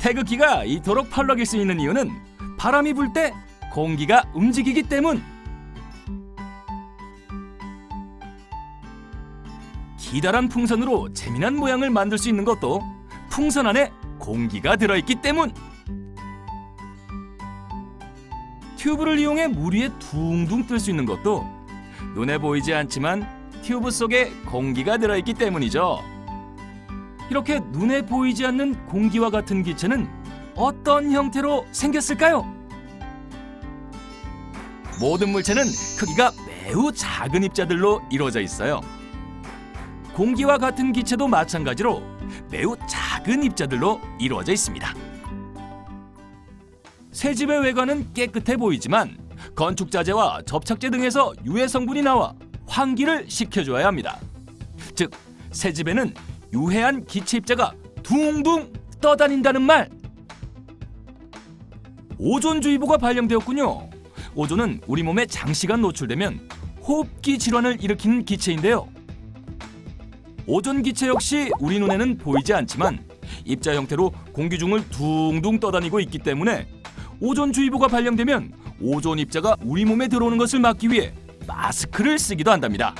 태극기가 이토록 펄럭일 수 있는 이유는 바람이 불 때 공기가 움직이기 때문. 기다란 풍선으로 재미난 모양을 만들 수 있는 것도 풍선 안에 공기가 들어있기 때문. 튜브를 이용해 물 위에 둥둥 뜰 수 있는 것도 눈에 보이지 않지만 튜브 속에 공기가 들어있기 때문이죠. 이렇게 눈에 보이지 않는 공기와 같은 기체는 어떤 형태로 생겼을까요? 모든 물체는 크기가 매우 작은 입자들로 이루어져 있어요. 공기와 같은 기체도 마찬가지로 매우 작은 입자들로 이루어져 있습니다. 새 집의 외관은 깨끗해 보이지만 건축 자재와 접착제 등에서 유해 성분이 나와 환기를 시켜줘야 합니다. 즉, 새 집에는 유해한 기체 입자가 둥둥 떠다닌다는 말. 오존주의보가 발령되었군요. 오존은 우리 몸에 장시간 노출되면 호흡기 질환을 일으키는 기체인데요. 오존 기체 역시 우리 눈에는 보이지 않지만 입자 형태로 공기 중을 둥둥 떠다니고 있기 때문에 오존주의보가 발령되면 오존 입자가 우리 몸에 들어오는 것을 막기 위해 마스크를 쓰기도 한답니다.